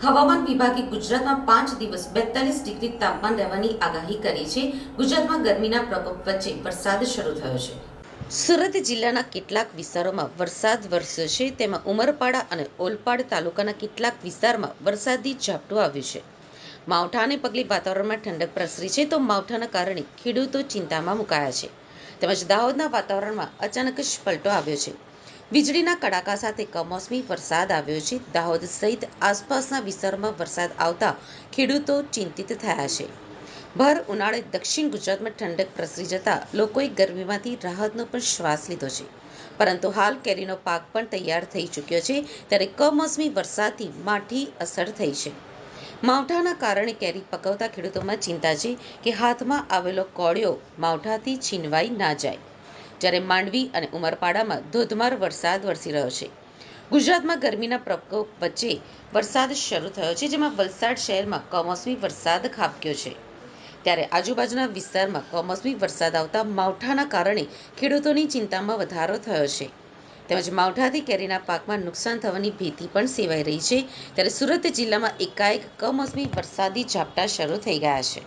વિભાગે ગુજરાતમાં પાંચ દિવસ બેતાલીસ ડિગ્રી તાપમાન રહેવાની આગાહી કરી છે. ગુજરાતમાં ગરમીના પ્રકોપ વચ્ચે વરસાદ શરૂ થયો છે. સુરત જિલ્લાના કેટલાક વિસ્તારોમાં વરસાદ વરસ્યો છે. તેમાં ઉમરપાડા અને ઓલપાડ તાલુકાના કેટલાક વિસ્તારમાં વરસાદી ઝાપટું આવ્યું છે. માવઠાને પગલે વાતાવરણમાં ઠંડક પ્રસરી છે તો માવઠાના કારણે ખેડૂતો ચિંતામાં મુકાયા છે. તેમજ દાહોદના વાતાવરણમાં અચાનક જ પલટો આવ્યો છે. વીજળીના કડાકા સાથે કમોસમી વરસાદ આવ્યો છે. દાહોદ સહિત આસપાસના વિસ્તારોમાં વરસાદ આવતા ખેડૂતો ચિંતિત થયા છે. ભર ઉનાળે દક્ષિણ ગુજરાતમાં ઠંડક પ્રસરી જતા લોકોએ ગરમીમાંથી રાહતનો પણ શ્વાસ લીધો છે. પરંતુ હાલ કેરીનો પાક પણ તૈયાર થઈ ચૂક્યો છે. ત્યારે કમોસમી વરસાદથી માઠી અસર થઈ છે. માવઠાના કારણે કેરી પકવતા ખેડૂતોમાં ચિંતા છે કે હાથમાં આવેલો કોળિયો માવઠાથી છીનવાઈ ના જાય. જ્યારે માંડવી અને ઉમરપાડામાં ધોધમાર વરસાદ વરસી રહ્યો છે. ગુજરાતમાં ગરમીના પ્રકોપ વચ્ચે વરસાદ શરૂ થયો છે, જેમાં વલસાડ શહેરમાં કમોસમી વરસાદ ખાબક્યો છે. ત્યારે આજુબાજુના વિસ્તારમાં કમોસમી વરસાદ આવતા માવઠાના કારણે ખેડૂતોની ચિંતામાં વધારો થયો છે. તેમજ માવઠાથી કેરીના પાકમાં નુકસાન થવાની ભીતિ પણ સેવાઈ રહી છે. ત્યારે સુરત જિલ્લામાં એકાએક કમોસમી વરસાદી ઝાપટા શરૂ થઈ ગયા છે.